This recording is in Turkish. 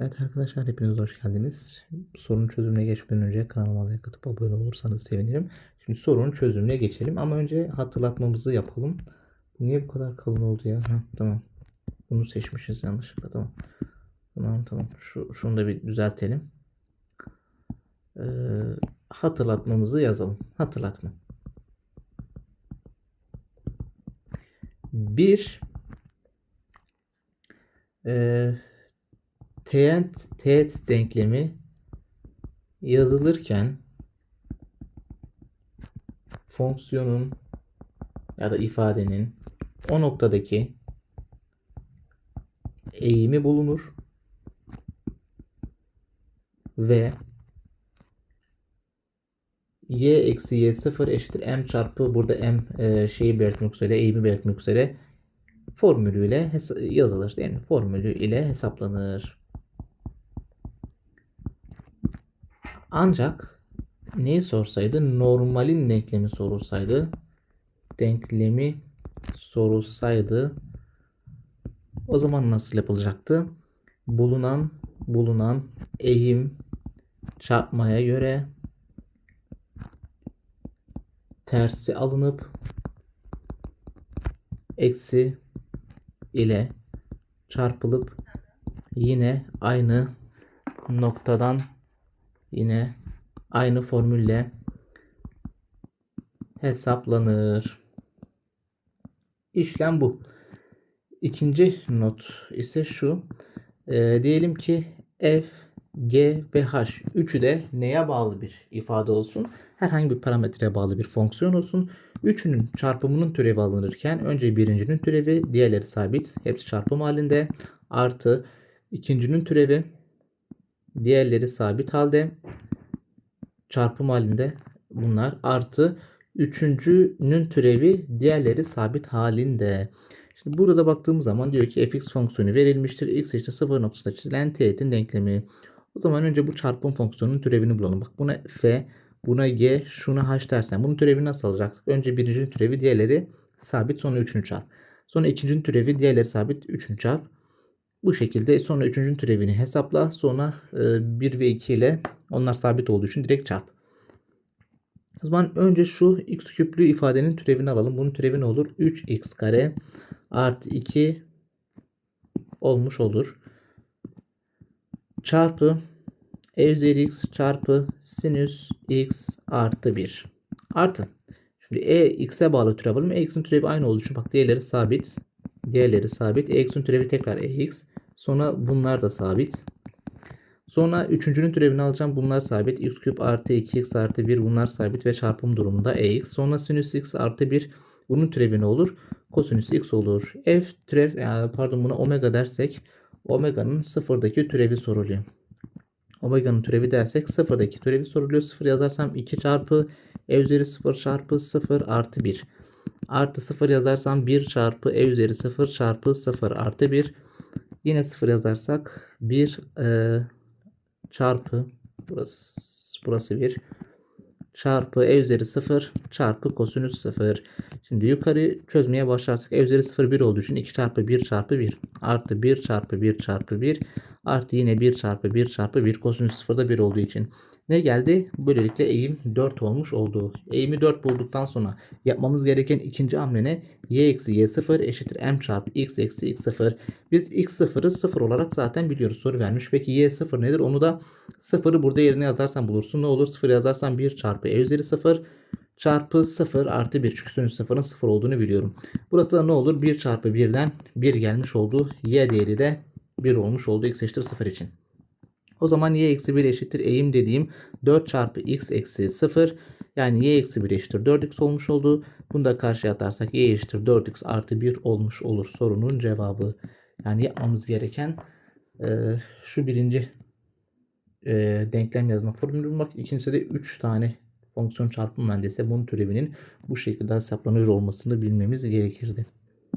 Evet arkadaşlar hepiniz hoş geldiniz. Sorunun çözümüne geçmeden önce kanalıma like atıp abone olursanız sevinirim. Şimdi sorunun çözümüne geçelim ama önce hatırlatmamızı yapalım. Bu niye bu kadar kalın oldu ya? Ha, tamam. Bunu seçmişiz yanlışlıkla tamam. Tamam tamam. Şu, şunu da bir düzeltelim. Ee, hatırlatmamızı yazalım. Hatırlatma. Bir eee teğet, teğet denklemi yazılırken fonksiyonun ya da ifadenin o noktadaki eğimi bulunur ve y eksi y sıfır eşittir m çarpı burada m e, şeyi belirtmek üzere eğimi belirtmek üzere formülüyle yazılır. Yani formülü ile hesaplanır. Ancak neyi sorsaydı? Normalin denklemi sorulsaydı. Denklemi sorulsaydı o zaman nasıl yapılacaktı? Bulunan bulunan eğim çarpmaya göre tersi alınıp eksi ile çarpılıp yine aynı noktadan yine aynı formülle hesaplanır. İşlem bu. İkinci not ise şu. Ee, diyelim ki f, g ve h üçü de neye bağlı bir ifade olsun? Herhangi bir parametreye bağlı bir fonksiyon olsun. Üçünün çarpımının türevi alınırken önce birincinin türevi, diğerleri sabit. Hepsi çarpım halinde. Artı ikincinin türevi, diğerleri sabit halde. Çarpım halinde bunlar. Artı üçüncünün türevi, diğerleri sabit halinde. Şimdi burada baktığımız zaman diyor ki fx fonksiyonu verilmiştir. x eşittir 0 noktasında çizilen teğetin denklemi. O zaman önce bu çarpım fonksiyonunun türevini bulalım. Bak buna f, buna g, şuna h dersen bunun türevi nasıl alacak? Önce birincinin türevi, diğerleri sabit, sonra üçüncü çarp. Sonra ikincinin türevi, diğerleri sabit, üçüncü çarp. Bu şekilde sonra üçüncünün türevini hesapla. Sonra e, 1 ve 2 ile onlar sabit olduğu için direkt çarp. O zaman önce şu x küplü ifadenin türevini alalım. Bunun türevi ne olur? 3x kare artı 2 olmuş olur. Çarpı e üzeri x çarpı sinüs x artı 1. Artı. Şimdi e x'e bağlı türev alalım. E x'in türevi aynı olduğu için bak diğerleri sabit. Diğerleri sabit. E x'in türevi tekrar e x. Sonra bunlar da sabit. Sonra üçüncünün türevini alacağım. Bunlar sabit. x küp artı 2x artı 1 bunlar sabit ve çarpım durumunda ex. Sonra sinüs x artı 1 bunun türevi ne olur? Kosinüs x olur. F türev yani pardon buna omega dersek omega'nın sıfırdaki türevi soruluyor. Omega'nın türevi dersek sıfırdaki türevi soruluyor. Sıfır yazarsam 2 çarpı e üzeri 0 çarpı 0 artı 1. Artı 0 yazarsam 1 çarpı e üzeri 0 çarpı 0 artı 1. Yine 0 yazarsak 1 e, çarpı burası burası 1 çarpı e üzeri 0 çarpı kosinüs 0. Şimdi yukarı çözmeye başlarsak e üzeri 0 1 olduğu için 2 çarpı 1 çarpı 1 artı 1 çarpı 1 çarpı 1 artı yine 1 çarpı 1 çarpı 1 kosinüs 0 da 1 olduğu için ne geldi? Böylelikle eğim 4 olmuş oldu. Eğimi 4 bulduktan sonra yapmamız gereken ikinci hamle ne? y eksi y0 eşittir m çarpı x eksi x0. Biz x0'ı 0 olarak zaten biliyoruz. Soru vermiş. Peki y0 nedir? Onu da 0'ı burada yerine yazarsan bulursun. Ne olur? 0 yazarsan 1 çarpı e üzeri 0 çarpı 0 artı 1. Çünkü sinüs 0'ın 0 olduğunu biliyorum. Burası da ne olur? 1 çarpı 1'den 1 gelmiş oldu. Y değeri de 1 olmuş oldu. x eşittir 0 için. O zaman y eksi 1 eşittir eğim dediğim 4 çarpı x eksi 0 yani y eksi 1 eşittir 4x olmuş oldu. Bunu da karşıya atarsak y eşittir 4x artı 1 olmuş olur sorunun cevabı. Yani yapmamız gereken e, şu birinci e, denklem yazma formülü bulmak. İkincisi de 3 tane fonksiyon çarpım mühendisi bunun türevinin bu şekilde hesaplanıyor olmasını bilmemiz gerekirdi.